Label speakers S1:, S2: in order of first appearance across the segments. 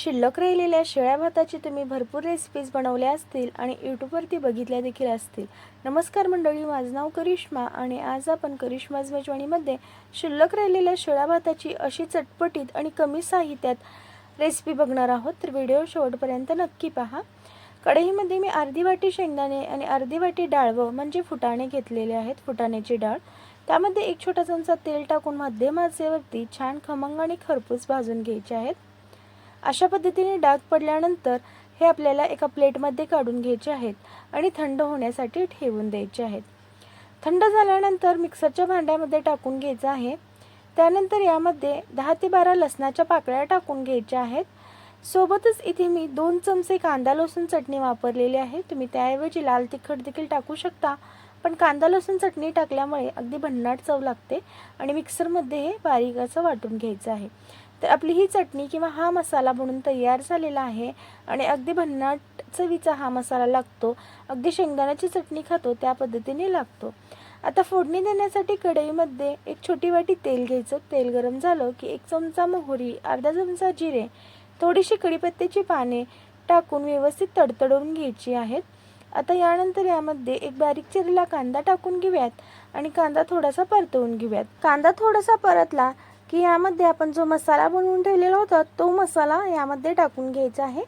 S1: शिल्लक राहिलेल्या शेळ्या भाताची तुम्ही भरपूर रेसिपीज बनवल्या असतील आणि यूट्यूबवरती बघितल्या देखील असतील. नमस्कार मंडळी माझं नाव करिश्मा आणि आज आपण करिश्माज मेजवानीमध्ये शिल्लक राहिलेल्या शेळ्या भाताची अशी चटपटीत आणि कमी साहित्यात रेसिपी बघणार आहोत. तर व्हिडिओ शेवटपर्यंत नक्की पहा. कढईमध्ये मी अर्धी वाटी शेंगदाणे आणि अर्धी वाटी डाळवं म्हणजे फुटाणे घेतलेले आहेत फुटाण्याची डाळ. त्यामध्ये एक छोटा चमचा तेल टाकून मध्यम आचेवरती छान खमंग आणि खरपूस भाजून घ्यायचे आहेत. अशा पद्धतीने डाग पडल्यानंतर हे आपल्याला एका प्लेटमध्ये काढून घ्यायचे आहेत आणि थंड होण्यासाठी ठेवून द्यायचे आहेत. थंड झाल्यानंतर मिक्सरच्या भांड्यामध्ये टाकून घ्यायचं आहे. त्यानंतर यामध्ये दहा ते बारा लसणाच्या पाकळ्या टाकून घ्यायच्या आहेत. सोबतच इथे मी दोन चमचे कांदा लसूण चटणी वापरलेली आहे. तुम्ही त्याऐवजी लाल तिखट देखील टाकू शकता. पण कांदा लसूण चटणी टाकल्यामुळे अगदी भन्नाट चव लागते आणि मिक्सरमध्ये हे बारीक असं वाटून घ्यायचं आहे. तर आपली ही चटणी किंवा हा मसाला बनून तयार झालेला आहे आणि अगदी भन्नाट चवीचा हा मसाला लागतो अगदी शेंगदाण्याची चटणी खातो त्या पद्धतीने लागतो. आता फोडणी देण्यासाठी कढईमध्ये एक छोटी वाटी तेल घ्यायचं. तेल गरम झालं की एक चमचा मोहरी अर्धा चमचा जिरे थोडीशी कढीपत्त्याची पाने टाकून व्यवस्थित तडतडवून घ्यायची आहेत. आता यानंतर यामध्ये एक बारीक चिरलेला कांदा टाकून घेऊयात आणि कांदा थोडासा परतवून घेऊयात. कांदा थोडासा परतला की यामध्ये आपण जो मसाला बनवून ठेवलेला होता तो मसाला यामध्ये टाकून घ्यायचा आहे.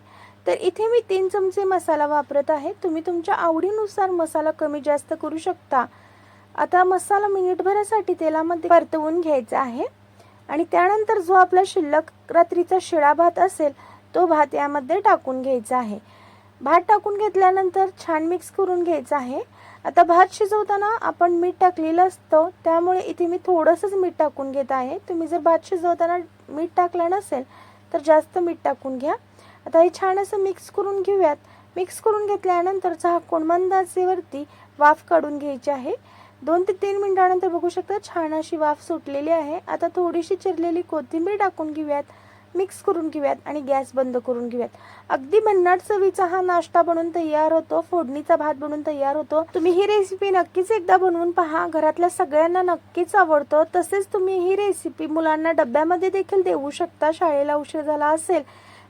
S1: तर इथे मी तीन चमचे मसाला वापरत आहे. तुम्ही तुमच्या आवडीनुसार मसाला कमी जास्त करू शकता. आता मसाला मिनिटभरासाठी तेलामध्ये परतवून घ्यायचा आहे. आणि त्यानंतर जो आपला शिल्लक रात्रीचा शिळा भात असेल तो भात यामध्ये टाकून घ्यायचा आहे. भात टाकून घेतल्यानंतर छान मिक्स करून घ्यायचं आहे. आता भात शिजवताना आपण मीठ टाकलेलं असतं त्यामुळे इथे मी थोडंसंच मीठ टाकून घेत आहे. तुम्ही जर भात शिजवताना मीठ टाकलं नसेल तर जास्त मीठ टाकून घ्या. आता हे छान असं मिक्स करून घेऊयात. मिक्स करून घेतल्यानंतर झाकून मंद वाफ काढून घ्यायची आहे. दोन ते तीन मिनटानंतर बघू शकता छान अशी वाफ सुटलेली आहे. आता थोडीशी चिरलेली कोथिंबीर टाकून घेऊयात. मिक्स करून घेऊयात आणि गॅस बंद करून घेऊयात. अगदी भन्नाट चवीचा हा नाश्ता बनवून तयार होतो. फोडणीचा भात बनवून तयार होतो. तुम्ही ही रेसिपी नक्कीच एकदा बनवून पहा. घरातल्या सगळ्यांना नक्कीच आवडतो. तसेच तुम्ही ही रेसिपी मुलांना डब्यामध्ये देखील देऊ शकता. शाळेला उशीर झाला असेल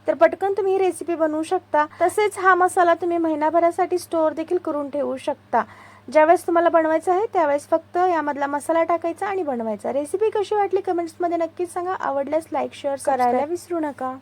S1: तर पटकन तुम्ही ही रेसिपी बनवू शकता. तसेच हा मसाला तुम्ही महिनाभरासाठी स्टोअर देखील करून ठेवू शकता. ज्यावेळेस तुम्हाला बनवायचं आहे त्यावेळेस फक्त यामधला मसाला टाकायचा आणि बनवायचा. रेसिपी कशी वाटली कमेंट्समध्ये नक्कीच सांगा. आवडल्यास लाईक शेअर करायला विसरू नका.